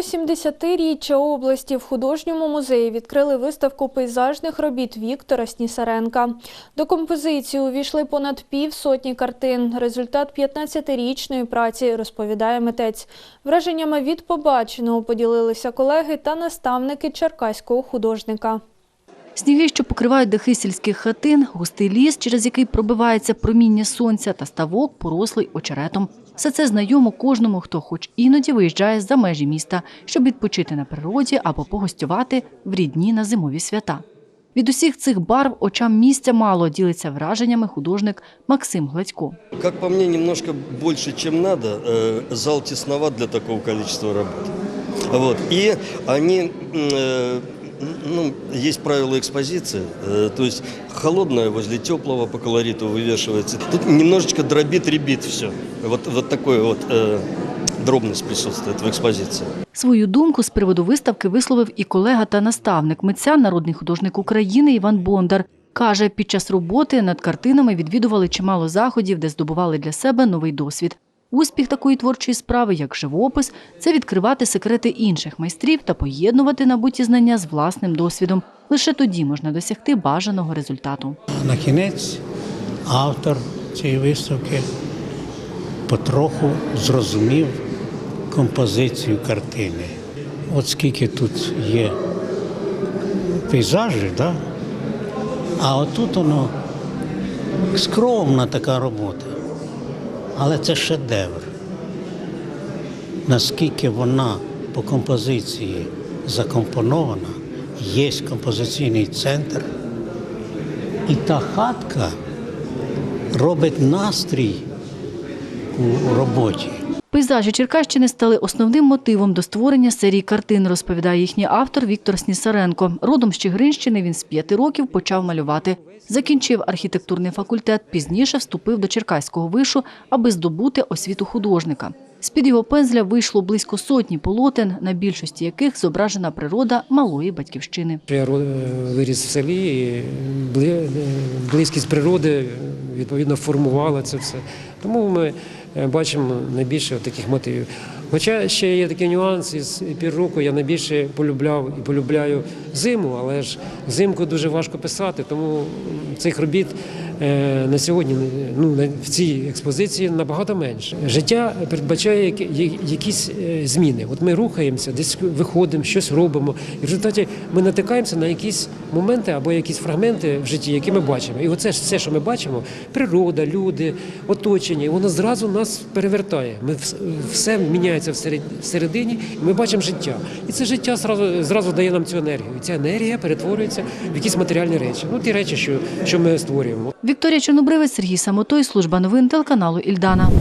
70-річчя області в художньому музеї відкрили виставку пейзажних робіт Віктора Снісаренка. До композиції увійшли понад півсотні картин. Результат 15-річної праці, розповідає митець. Враженнями від побаченого поділилися колеги та наставники черкаського художника. Сніги, що покривають дахи сільських хатин, густий ліс, через який пробивається проміння сонця, та ставок, порослий очеретом. Все це знайомо кожному, хто хоч іноді виїжджає за межі міста, щоб відпочити на природі або погостювати в рідні на зимові свята. Від усіх цих барв очам місця мало ділиться враженнями художник Максим Гладько. Как по мне, немножко больше, чем надо. Э, Зал тесноват для такого количества работ. Вот. И они, м, э, ну, есть правила экспозиции, э, то есть холодное возле теплого по колориту вывешивается. Тут немножечко дробит-ребит все. Вот, вот такой вот э, дробность присутствует в экспозиции. Свою думку з приводу виставки висловив і колега та наставник митця, народний художник України Іван Бондар. Каже, під час роботи над картинами відвідували чимало заходів, де здобували для себе новий досвід. Успіх такої творчої справи, як живопис, це відкривати секрети інших майстрів та поєднувати набуті знання з власним досвідом. Лише тоді можна досягти бажаного результату. На кінець автор цієї виставки потроху зрозумів композицію картини. От скільки тут є пейзажів, да? а отут воно скромна така робота. Але це шедевр. Наскільки вона по композиції закомпонована, є композиційний центр. І та хатка робить настрій у роботі. Пейзажі Черкащини стали основним мотивом до створення серії картин, розповідає їхній автор Віктор Снісаренко. Родом з Чигиринщини він з п'яти років почав малювати. Закінчив архітектурний факультет, пізніше вступив до Черкаського вишу, аби здобути освіту художника. З-під його пензля вийшло близько сотні полотен, на більшості яких зображена природа малої батьківщини. Я ро- виріс в селі, і близькість природи відповідно формувала це все. Тому ми е, бачимо найбільше таких мотивів. Хоча ще є такий нюанс, із пір року я найбільше полюбляв і полюбляю зиму, але ж взимку дуже важко писати, тому цих робіт е, на сьогодні ну, в цій експозиції набагато менше. Життя передбачає якісь е, зміни. От ми рухаємося, десь виходимо, щось робимо. І в результаті ми натикаємося на якісь моменти або якісь фрагменти в житті, які ми бачимо. І оце ж все, що ми бачимо, природа, люди, оточення, воно зразу нас перевертає. Ми все міняється всеред- всередині, і ми бачимо життя. І це життя зразу, зразу дає нам цю енергію. І ця енергія перетворюється в якісь матеріальні речі. Ну, ті речі, що, що ми створюємо. Вікторія Чорнобривець, Сергій Самотой, служба новин телеканалу Ільдана.